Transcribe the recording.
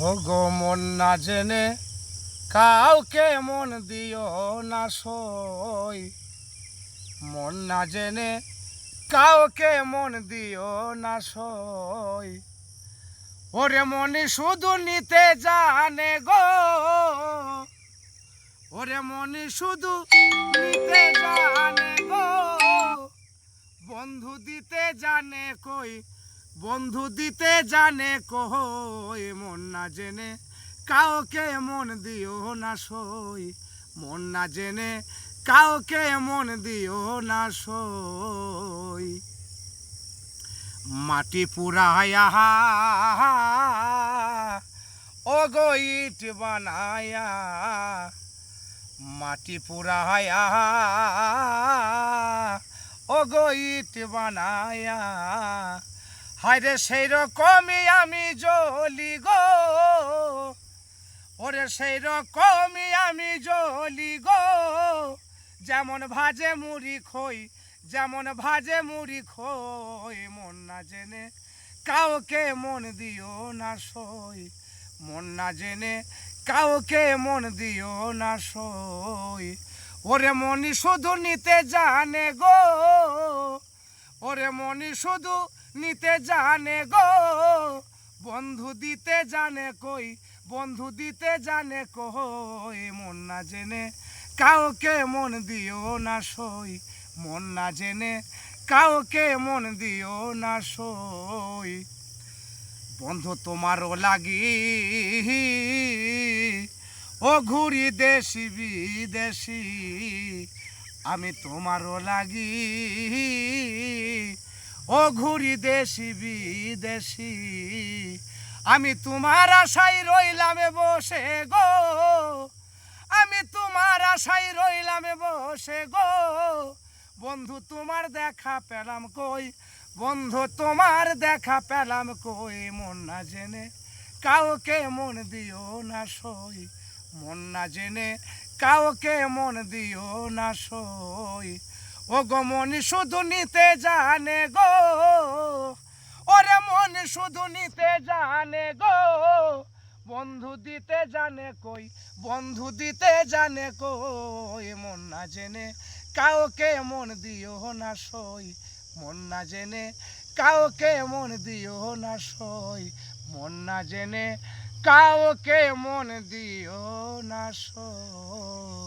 ও গো মন না জেনে কাউকে মন দিও না সই। মন না জেনে কাউকে মন দিও না সই। ওরে মনি শুধু নিতে জানে গো। ওরে মনি শুধু নিতে জানে গো। বন্ধু দিতে জানে কই বন্ধু দিতে জানে কই, মন না জেনে। কাউকে মন দিও না সই, মন না জেনে। কাউকে মন দিও না সই। মাটি পুরায়া ও গো ইট বানায়া। মাটি পুরায়া ও গো ইট বানায়া। হায়রে সেই রকমই আমি জ্বলি গো। ওরে সেই রকমই আমি জ্বলি গো। যেমন ভাজে মুড়ি খই, যেমন ভাজে মুড়ি খই, মন না জেনে কাউকে মন দিও না সই। মন না জেনে কাউকে মন দিও না সই। ওরে মনি শুধু নিতে জানে গো। ওরে মনি শুধু নিতে জানে গো। বন্ধু দিতে জানে কই, বন্ধু দিতে জানে কই। মন না জেনে কাউকে মন দিও না সই। মন না জেনে কাউকে মন দিও না সই। বন্ধু তোমারও লাগি। ও ঘুরি দেশি বিদেশি, আমি তোমারও লাগি। ও ঘুরি দেশি বিদেশি, আমি তোমার আশায় রইলাম বসে গো। আমি তোমার আশায় রইলাম বসে গো। বন্ধু, তোমার দেখা পেলাম কই? বন্ধু, তোমার দেখা পেলাম কই? মন না জেনে কাউকে মন দিও না সই। মন না জেনে কাউকে মন দিও না সই। ও গো মনি, শুধু নিতে জানে গো। ওরে মন, শুধু নিতে জানে গো। বন্ধু দিতে জানে কই, বন্ধু দিতে জানে কই। মন না জেনে কাউকে মন দিও না সই। মন না জেনে কাউকে মন দিও না সই। মন না জেনে কাউকে মন দিও না সই।